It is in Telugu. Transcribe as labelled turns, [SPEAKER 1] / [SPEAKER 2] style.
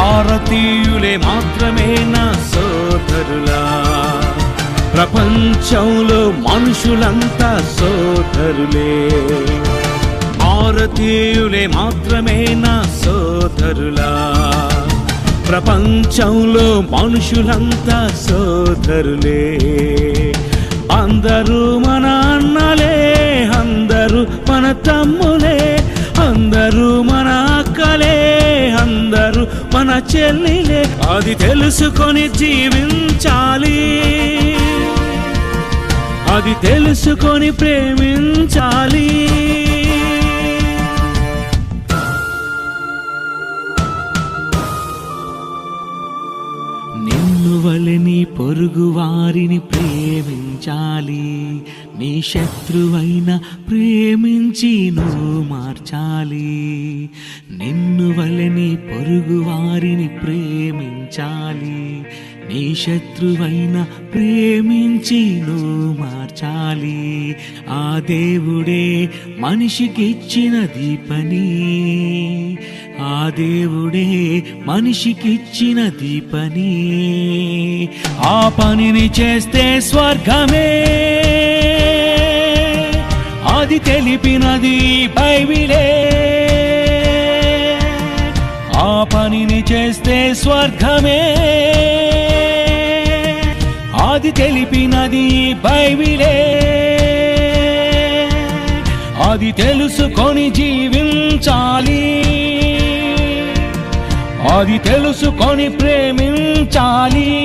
[SPEAKER 1] భారతీయులే మాత్రమే నా సోదరులా. ప్రపంచంలో మనుషులంతా సోదరులే. భారతీయులే మాత్రమే నా సోదరులా. ప్రపంచంలో మనుషులంతా సోదరులే. అందరూ మన అన్నలే అందరూ మన తమ్ములే. మన చెల్లిలే అది తెలుసుకొని జీవించాలి. అది తెలుసుకొని ప్రేమించాలి నిన్ను వలె పొరుగు వారిని ప్రేమించాలి. నీ శత్రువైన ప్రేమించి నువ్వు మార్చాలి. నిన్ను వలని పొరుగువారిని పొరుగు వారిని ప్రేమించాలి. నీ శత్రువైన ప్రేమించి నువ్వు మార్చాలి. ఆ దేవుడే మనిషికిచ్చిన దీపని. ఆ దేవుడే మనిషికిచ్చిన దీపని. ఆ పనిని చేస్తే స్వర్గమే. అది తెలిపినది బైబిలే. ఆ పనిని చేస్తే స్వర్గమే. అది తెలిపినది బైబిలే. అది తెలుసుకొని జీవించాలి. అది తెలుసుకొని ప్రేమించాలి.